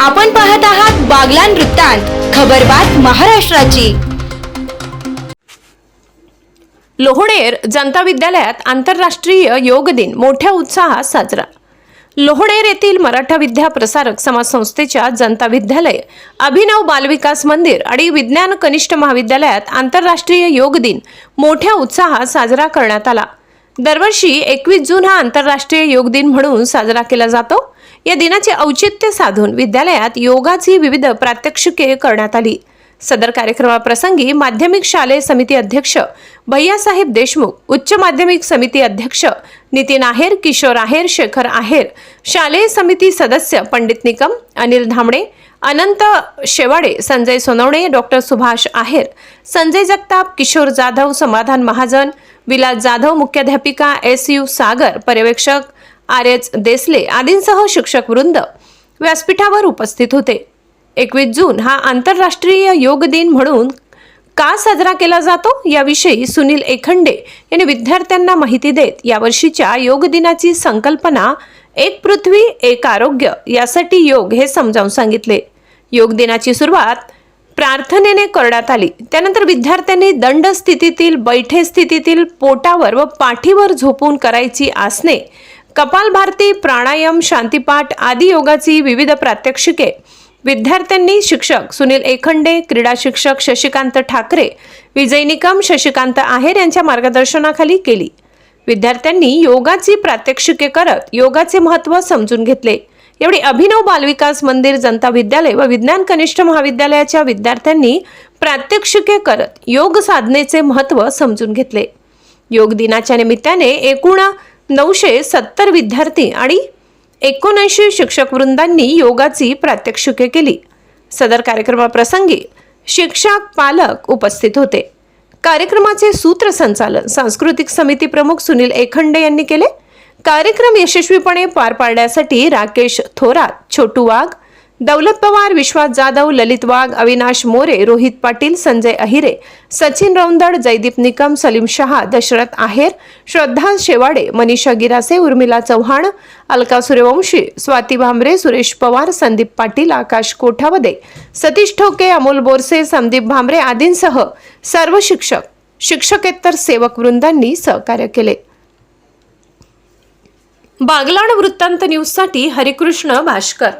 आपण पाहत आहात बागलान वृत्तांत खबरबात महाराष्ट्राची. लोहडेर जनता विद्यालयात आंतरराष्ट्रीय योग दिन मोठ्या उत्साहात साजरा. लोहडेर येथील मराठा विद्या प्रसारक समाज संस्थेच्या जनता विद्यालय अभिनव बालविकास मंदिर आणि विज्ञान कनिष्ठ महाविद्यालयात आंतरराष्ट्रीय योग दिन मोठ्या उत्साहात साजरा करण्यात आला. दरवर्षी एकवीस जून हा आंतरराष्ट्रीय योग दिन म्हणून साजरा केला जातो. या दिनाचे औचित्य साधून विद्यालयात योगाची विविध प्रात्यक्षिके करण्यात आली. सदर कार्यक्रमाप्रसंगी माध्यमिक शालेय समिती अध्यक्ष भैयासाहेब देशमुख उच्च माध्यमिक समिती अध्यक्ष नितीन आहेर किशोर आहेर शेखर आहेर शालेय समिती सदस्य पंडित निकम अनिल धामणे अनंत शेवाडे संजय सोनवणे डॉक्टर सुभाष आहेर संजय जगताप किशोर जाधव समाधान महाजन विलास जाधव मुख्याध्यापिका एस यू सागर पर्यवेक्षक आर एच देसले आदींसह शिक्षक वृंद व्यासपीठावर उपस्थित होते. एकवीस जून हा आंतरराष्ट्रीय योग दिन म्हणून का साजरा केला जातो? याविषयी सुनील एखंडे यांनी विद्यार्थ्यांना माहिती देत यावर्षीच्या योग दिनाची संकल्पना एक पृथ्वी एक आरोग्य यासाठी योग हे समजावून सांगितले. योग दिनाची सुरुवात प्रार्थनेने करण्यात आली. त्यानंतर विद्यार्थ्यांनी दंड स्थितीतील बैठे स्थितीतील पोटावर व पाठीवर झोपून करायची आसने कपालभारती प्राणायाम शांतीपाठ आदी योगाची विविध प्रात्यक्षिके. विद्यार्थ्यांनी शिक्षक सुनील एखंडे क्रीडा शिक्षक शशिकांत ठाकरे विजय निकम शशिकांत आहेर यांच्या मार्गदर्शनाखाली केली. विद्यार्थ्यांनी योगाची प्रात्यक्षिके करत योगाचे महत्त्व समजून घेतले. एवढी अभिनव बालविकास मंदिर जनता विद्यालय व विज्ञान कनिष्ठ महाविद्यालयाच्या विद्यार्थ्यांनी प्रात्यक्षिके करत योग साधनेचे महत्त्व समजून घेतले. योग दिनाच्या निमित्ताने एकूण नऊशे सत्तर विद्यार्थी आणि एकोणऐंशी शिक्षक वृंदांनी योगाची प्रात्यक्षिके केली. सदर कार्यक्रमाप्रसंगी शिक्षक पालक उपस्थित होते. कार्यक्रमाचे सूत्रसंचालन सांस्कृतिक समिती प्रमुख सुनील एखंडे यांनी केले. कार्यक्रम यशस्वीपणे पार पाडण्यासाठी राकेश थोरात छोटू वाघ दौलत पवार विश्वास जाधव ललित वाघ अविनाश मोरे रोहित पाटील संजय अहिरे सचिन रौंदड जयदीप निकम सलीम शहा दशरथ आहेर श्रद्धा शेवाडे मनीषा गिरासे उर्मिला चव्हाण अलका सूर्यवंशी स्वाती भांबरे सुरेश पवार संदीप पाटील आकाश कोठावदे सतीश ठोके अमोल बोरसे संदीप भांबरे आदींसह सर्व शिक्षक शिक्षकेतर सेवक वृंदांनी सहकार्य केले. बागलाण वृत्तांत न्यूजसाठी हरिकृष्ण भाष्कर.